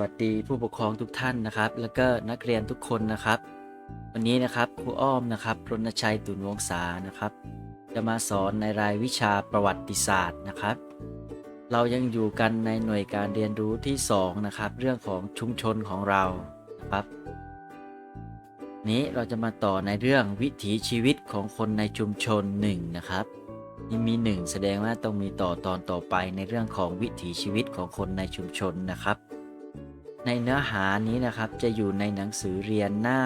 วัสดีผู้ปกครองทุกท่านนะครับ แล้วก็นักเรียนทุกคนนะครับ วันนี้นะครับครูอ้อมนะครับรณชัยตุนวงศานะครับ จะมาสอนในรายวิชาประวัติศาสตร์นะครับ เรายังอยู่กันในหน่วยการเรียนรู้ที่2นะครับเรื่องของชุมชนของเรานะครับ นี้เราจะมาต่อในเรื่องวิถีชีวิตของคนในชุมชน1นะครับนี่มี 1 แสดงว่าต้องมีต่อตอนต่อไปในเรื่องของวิถีชีวิตของคนในชุมชนนะครับ ในเนื้อหานี้นะครับจะอยู่ในหนังสือเรียนหน้า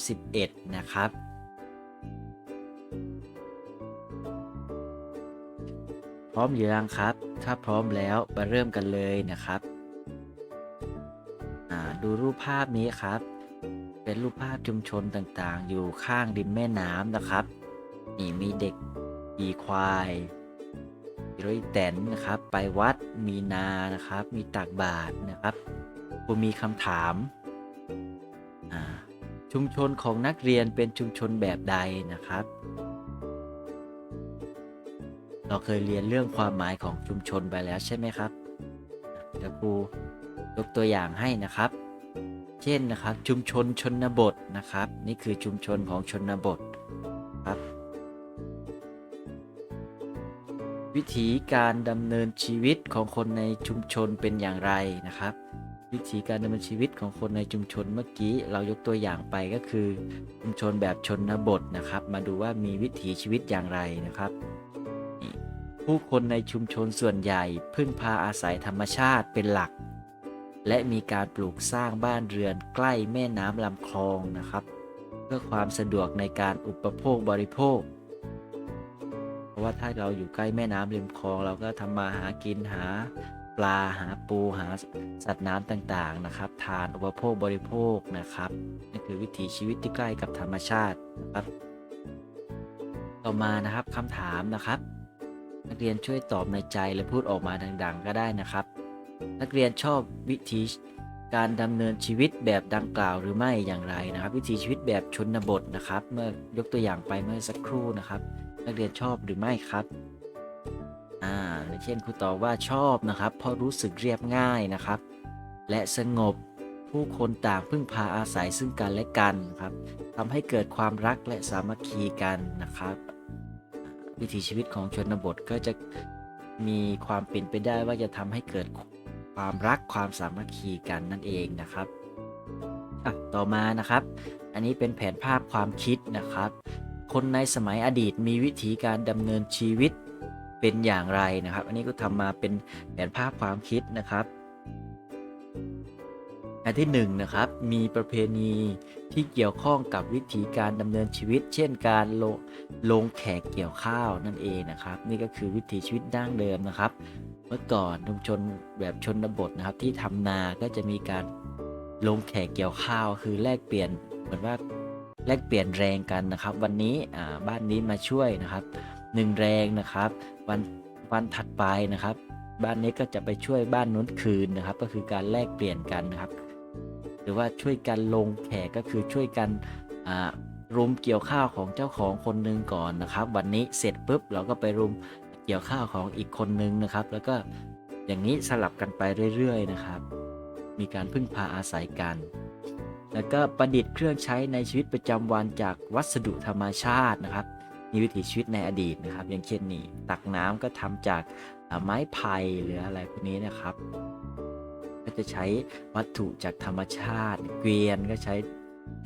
31 นะครับ พร้อมหรือยังครับ ถ้าพร้อมแล้วมาเริ่มกันเลยนะครับ ดูรูปภาพนี้ครับ เป็นรูปภาพชุมชนต่างๆ อยู่ข้างริมแม่น้ำนะครับ นี่มีเด็กขี่ควายรถอีแตนนะครับ ไปวัดมีนานะครับ มีตักบาตรนะครับ ผมมีคำถาม ชุมชนของนักเรียนเป็นชุมชนแบบใดนะครับ เราเคยเรียนเรื่องความหมายของชุมชนไปแล้วใช่ไหมครับเดี๋ยวครูยกตัวอย่างให้นะครับ เช่นนะครับชุมชนชนบทนะครับ นี่คือชุมชนของชนบทครับ วิธีการดำเนินชีวิตของคนในชุมชนเป็นอย่างไรนะครับ วิธีการดำเนินชีวิตของคนในชุมชนเมื่อกี้ เรายกตัวอย่างไปก็คือชุมชนแบบชนบทนะครับ มาดูว่ามีวิถีชีวิตอย่างไรนะครับ ผู้คนในชุมชนส่วนใหญ่พึ่งพาอาศัยธรรมชาติเป็นหลัก และมีการปลูกสร้างบ้านเรือนใกล้แม่น้ำลำคลองนะครับ เพื่อความสะดวกในการอุปโภคบริโภคเพราะว่าถ้าเราอยู่ใกล้แม่น้ำริมคลองเราก็ทำมาหากินหา ปลาหาปูหาสัตว์น้ำต่างๆนะครับ ทานอุปโภคบริโภคนะครับนี่คือวิถีชีวิตที่ใกล้กับธรรมชาตินะครับต่อมานะครับคำถามนะครับ นักเรียนช่วยตอบในใจและพูดออกมาดัง ๆ ก็ได้นะครับ นักเรียนชอบวิธีการดำเนินชีวิตแบบดังกล่าวหรือไม่อย่างไรนะครับ วิถีชีวิตแบบชนบทนะครับ เมื่อยกตัวอย่างไปเมื่อสักครู่นะครับ นักเรียนชอบหรือไม่ครับ อ่าเช่นครูตอบว่าชอบนะครับ เพราะรู้สึกเรียบง่ายนะครับ และสงบผู้คนต่างพึ่งพาอาศัยซึ่งกันและกันนะครับทำให้เกิดความรักและสามัคคีกันนะครับ วิถีชีวิตของชนบทก็จะมีความเป็นไปได้ว่าจะทำให้เกิดความรักความสามัคคีกันนั่นเองนะครับอะต่อมานะครับ อันนี้เป็นแผนภาพความคิดนะครับ คนในสมัยอดีตมีวิธีการดำเนินชีวิต เป็นอย่างไรนะครับ อันนี้ก็ทำมาเป็นแผนภาพความคิดนะครับอันที่1นงนะครับมีประเพณีที่เกี่ยวข้องกับวิธีการดำเนินชีวิต เช่นการลงลงแขกเกี่ยวข้าวนั่นเองนะครับ นี่ก็คือวิถีชีวิตดั้งเดิมนะครับ เมื่อก่อนชุมชนแบบชนบทนะครับ ที่ทำนาก็จะมีการลงแขกเกี่ยวข้าว คือแลกเปลี่ยนเหมือนว่าแลกเปลี่ยนแรงกันนะครับ วันนี้บ้านนี้มาช่วยนะครับ หนึ่งแรงนะครับ วันวันถัดไปนะครับ บ้านนี้ก็จะไปช่วยบ้านนู้นคืนนะครับ ก็คือการแลกเปลี่ยนกันนะครับ หรือว่าช่วยกันลงแขกก็คือช่วยกันรุมเกี่ยวข้าวของเจ้าของคนหนึ่งก่อนนะครับ วันนี้เสร็จปุ๊บเราก็ไปรุมเกี่ยวข้าวของอีกคนนึงนะครับ แล้วก็อย่างนี้สลับกันไปเรื่อยๆนะครับ มีการพึ่งพาอาศัยกัน แล้วก็ประดิษฐ์เครื่องใช้ในชีวิตประจำวันจากวัสดุธรรมชาตินะครับ มีวิถีชีวิตในอดีตนะครับ อย่างเช่นนี่ตักน้ำก็ทำจากไม้ไผ่หรืออะไรพวกนี้นะครับ ก็จะใช้วัตถุจากธรรมชาติ เกวียนก็ใช้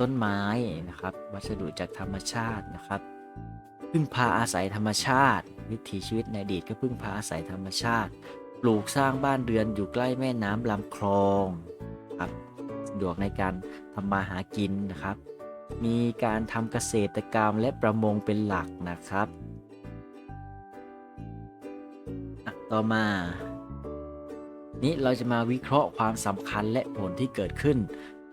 ต้นไม้นะครับ วัสดุจากธรรมชาตินะครับพึ่งพาอาศัยธรรมชาติ วิถีชีวิตในอดีตก็พึ่งพาอาศัยธรรมชาติ ปลูกสร้างบ้านเรือนอยู่ใกล้แม่น้ำลำคลองครับสะดวกในการทำมาหากินนะครับ มีการทำเกษตรกรรมและประมงเป็นหลักนะครับต่อมา นี้เราจะมาวิเคราะห์ความสำคัญและผลที่เกิดขึ้น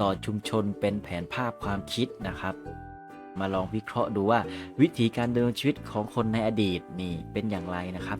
ต่อชุมชนเป็นแผนภาพความคิดนะครับ มาลองวิเคราะห์ดูว่า วิธีการดำเนินชีวิตของคนในอดีตนี่เป็นอย่างไรนะครับ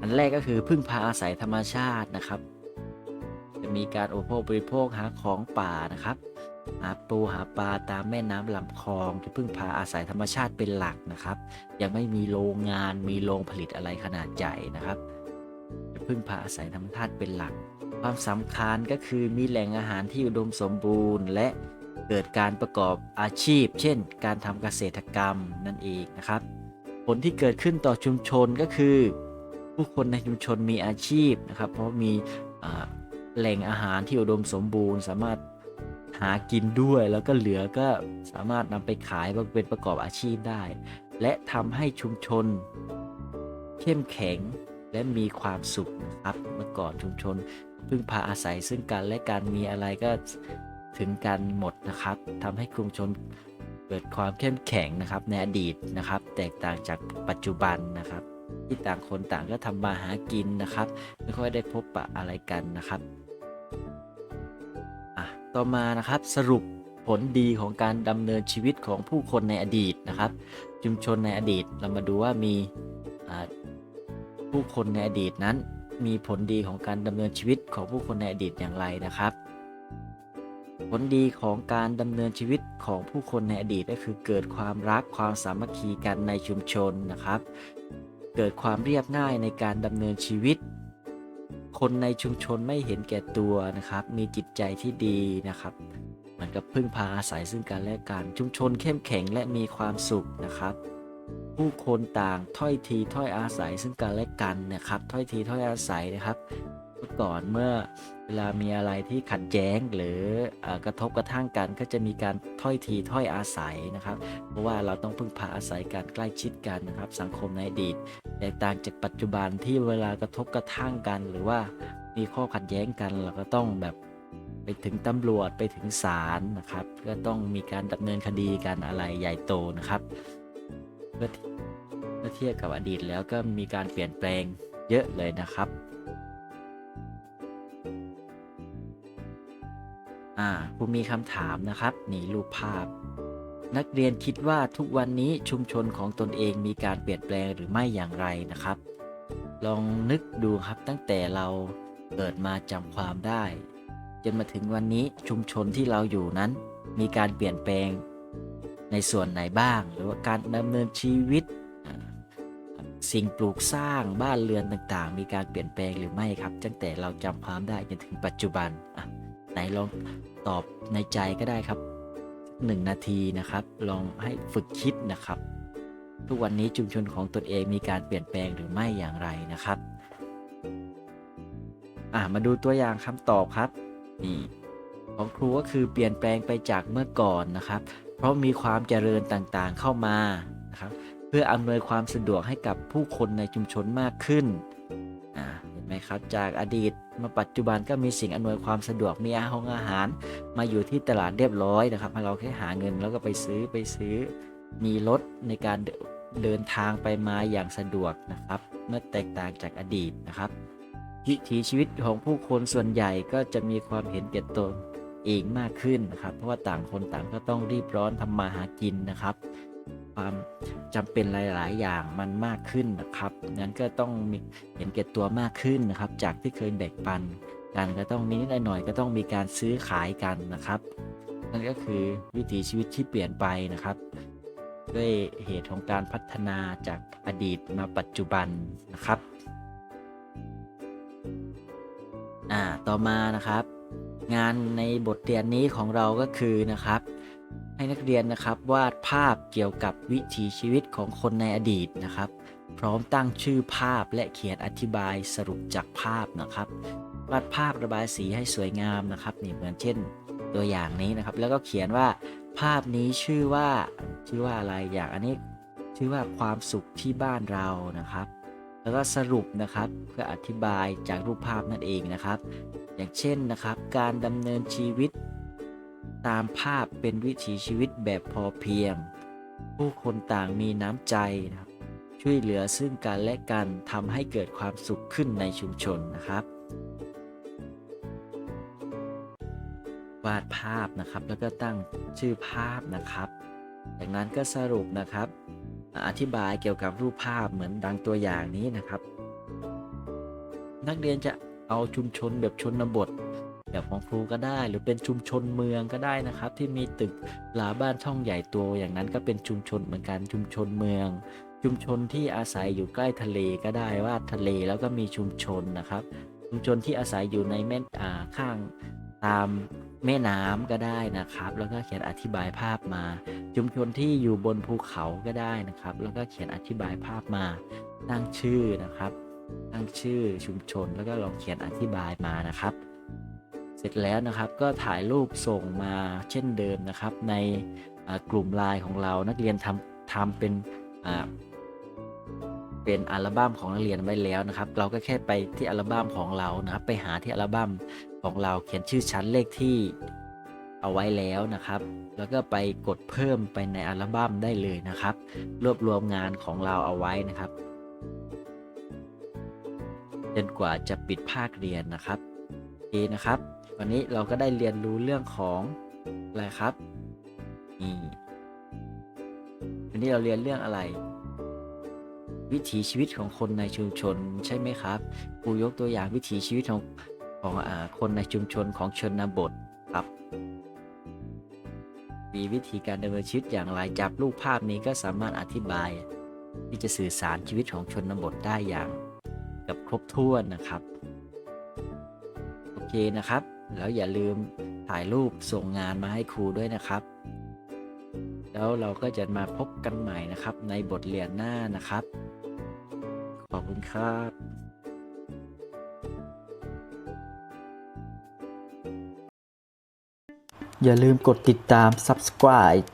อันแรกก็คือพึ่งพาอาศัยธรรมชาตินะครับ จะมีการอุปโภคบริโภคหาของป่านะครับ หาปูหาปลาตามแม่น้ำลำคลองจะพึ่งพาอาศัยธรรมชาติเป็นหลักนะครับ ยังไม่มีโรงงานมีโรงผลิตอะไรขนาดใหญ่นะครับจะพึ่งพาอาศัยธรรมชาติเป็นหลัก ความสำคัญก็คือมีแหล่งอาหารที่อุดมสมบูรณ์ และเกิดการประกอบอาชีพ เช่น การทำเกษตรกรรมนั่นเองนะครับ ผลที่เกิดขึ้นต่อชุมชนก็คือ ผู้คนในชุมชนมีอาชีพนะครับ เพราะมีแหล่งอาหารที่อุดมสมบูรณ์ สามารถ หากินด้วยแล้วก็เหลือก็สามารถนำไปขายเป็นประกอบอาชีพได้ และทำให้ชุมชน เข้มแข็งและมีความสุขนะครับเมื่อก่อนชุมชนพึ่งพาอาศัยซึ่งกันและการมีอะไรก็ถึงกันหมดนะครับทำให้ชุมชนเกิดความเข้มแข็งนะครับในอดีตนะครับ แตกต่างจากปัจจุบันนะครับ ที่ต่างคนต่างก็ทำมาหากินนะครับ ไม่ค่อยได้พบปะอะไรกันนะครับ ต่อมานะครับสรุปผลดีของการดำเนินชีวิตของผู้คนในอดีตนะครับ ชุมชนในอดีตเรามาดูว่ามีผู้คนในอดีตนั้น มีผลดีของการดำเนินชีวิตของผู้คนในอดีตอย่างไรนะครับ ผลดีของการดำเนินชีวิตของผู้คนในอดีตก็คือเกิดความรักความสามัคคีกันในชุมชนนะครับ เกิดความเรียบง่ายในการดำเนินชีวิต คนในชุมชนไม่เห็นแก่ตัวนะครับ มีจิตใจที่ดีนะครับเหมือนกับพึ่งพาอาศัยซึ่งกันและกันชุมชนเข้มแข็งและมีความสุขนะครับ ผู้คนต่างถ้อยทีถ้อยอาศัยซึ่งกันและกันนะครับ ถ้อยทีถ้อยอาศัยนะครับเมื่อก่อนเมื่อ ลามีอะไรที่ขัดแย้งหรืออกระทบกระทั่งกันก็จะมีการถ้อยทีถ้อยอาศัยนะครับ เพราะว่าเราต้องพึ่งพาอาศัยการใกล้ชิดกันนะครับ สังคมในอดีตแตกต่างจากปัจจุบันที่เวลากระทบกระทั่งกัน หรือว่ามีข้อขัดแย้งกันเราก็ต้องแบบไปถึงตำรวจไปถึงศาลนะครับก็ต้องมีการดำเนินคดีกันอะไรใหญ่โตนะครับเมื่อเทียบกับอดีตแล้วก็มีการเปลี่ยนแปลงเยอะเลยนะครับ อ่าครูมีคำถามนะครับนี่รูปภาพ นักเรียนคิดว่าทุกวันนี้ชุมชนของตนเองมีการเปลี่ยนแปลงหรือไม่อย่างไรนะครับ ลองนึกดูครับตั้งแต่เราเกิดมาจำความได้ จนมาถึงวันนี้ชุมชนที่เราอยู่นั้น มีการเปลี่ยนแปลงในส่วนไหนบ้าง หรือว่าการดำเนินชีวิต สิ่งปลูกสร้างบ้านเรือนต่างๆ มีการเปลี่ยนแปลงหรือไม่ครับตั้งแต่เราจำความได้จนถึงปัจจุบันอะ ไหนลองตอบในใจก็ได้ครับหนึ่งนาทีนะครับ ลองให้ฝึกคิดนะครับ ทุกวันนี้ชุมชนของตนเองมีการเปลี่ยนแปลงหรือไม่อย่างไรนะครับอ่ามาดูตัวอย่างคำตอบครับนี่ของครูก็คือเปลี่ยนแปลงไปจากเมื่อก่อนนะครับ เพราะมีความเจริญต่างๆเข้ามานะครับ เพื่ออำนวยความสะดวกให้กับผู้คนในชุมชนมากขึ้นอ่า ห็นไหมครับ จากอดีตมาปัจจุบันก็มีสิ่งอำนวยความสะดวกมีอาหารอาหาร มาอยู่ที่ตลาดเรียบร้อยนะครับให้เราแค่หาเงินแล้วก็ไปซื้อไปซื้อ มีรถในการเดินทางไปมาอย่างสะดวกนะครับ เมื่อแตกต่างจากอดีตนะครับ วิถีชีวิตของผู้คนส่วนใหญ่ก็จะมีความเห็นแก่ตนเองมากขึ้นนะครับ เพราะว่าต่างคนต่างก็ต้องรีบร้อนทำมาหากินนะครับ ความ จำเป็นหลาย ๆ อย่างมันมากขึ้นนะครับนั้นก็ต้องมีเห็นแก่ตัวมากขึ้นนะครับ จากที่เคยแบ่งปันกันก็ต้องนิดๆหน่อยๆก็ต้องมีการซื้อขายกันนะครับ นั่นก็คือวิถีชีวิตที่เปลี่ยนไปนะครับ ด้วยเหตุของการพัฒนาจากอดีตมาปัจจุบันนะครับอ่าต่อมานะครับ งานในบทเรียนนี้ของเราก็คือนะครับ ให้นักเรียนนะครับวาดภาพเกี่ยวกับวิถีชีวิตของคนในอดีตนะครับ พร้อมตั้งชื่อภาพและเขียนอธิบายสรุปจากภาพนะครับวาดภาพระบายสีให้สวยงามนะครับนี่เหมือนเช่นตัวอย่างนี้นะครับ แล้วก็เขียนว่าภาพนี้ชื่อว่าชื่อว่าอะไรอย่างอันนี้ชื่อว่าความสุขที่บ้านเรานะครับ แล้วก็สรุปนะครับเพื่ออธิบายจากรูปภาพนั่นเองนะครับ อย่างเช่นนะครับ การดำเนินชีวิต ตามภาพเป็นวิถีชีวิตแบบพอเพียง ผู้คนต่างมีน้ำใจนะครับช่วยเหลือซึ่งกันและกันทำให้เกิดความสุขขึ้นในชุมชนนะครับ วาดภาพนะครับแล้วก็ตั้งชื่อภาพนะครับ จากนั้นก็สรุปนะครับ อธิบายเกี่ยวกับรูปภาพเหมือนดังตัวอย่างนี้นะครับ นักเรียนจะเอาชุมชนแบบชนบท แบบของครูก็ได้ หรือเป็นชุมชนเมืองก็ได้นะครับ ที่มีตึกหลาบ้านช่องใหญ่โตัวอย่างนั้นก็เป็นชุมชนเหมือนกันชุมชนเมือง ชุมชนที่อาศัยอยู่ใกล้ทะเลก็ได้ว่าทะเลแล้วก็มีชุมชนนะครับ ชุมชนที่อาศัยอยู่ในแม่อ่าข้างตามแม่น้ำก็ได้นะครับ แล้วก็เขียนอธิบายภาพมา ชุมชนที่อยู่บนภูเขาก็ได้นะครับ แล้วก็เขียนอธิบายภาพมาตั้งชื่อนะครับ ตั้งชื่อชุมชนแล้วก็ลองเขียนอธิบายมานะครับ เสร็จแล้วนะครับก็ถ่ายรูปส่งมาเช่นเดิมนะครับ ในกลุ่มไลน์ของเรานักเรียนทำทำเป็นเป็นอัลบั้มของนักเรียนไว้แล้วนะครับ เราก็แค่ไปที่อัลบั้มของเรานะครับไปหาที่อัลบั้มของเราเขียนชื่อชั้นเลขที่เอาไว้แล้วนะครับ แล้วก็ไปกดเพิ่มไปในอัลบั้มได้เลยนะครับ รวบรวมงานของเราเอาไว้นะครับจนกว่าจะปิดภาคเรียนนะครับโอเคนะครับ วันนี้เราก็ได้เรียนรู้เรื่องของอะไรครับนี่วันนี้เราเรียนเรื่องอะไร วิถีชีวิตของคนในชุมชนใช่ไหมครับครูยกตัวอย่างวิถีชีวิตของของอคนในชุมชนของชนบทครับ มีวิธีการดำเนินชีวิตอย่างไรจากรูปภาพนี้ก็สามารถอธิบาย ที่จะสื่อสารชีวิตของชนบทได้อย่าง กับครบถ้วนนะครับ โอเคนะครับ แล้วอย่าลืมถ่ายรูปส่งงานมาให้ครูด้วยนะครับ แล้วเราก็จะมาพบกันใหม่นะครับ ในบทเรียนหน้านะครับ ขอบคุณครับอย่าลืมกดติดตาม subscribe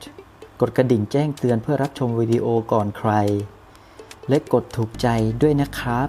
กดกระดิ่งแจ้งเตือนเพื่อรับชมวิดีโอก่อนใคร และกดถูกใจด้วยนะครับ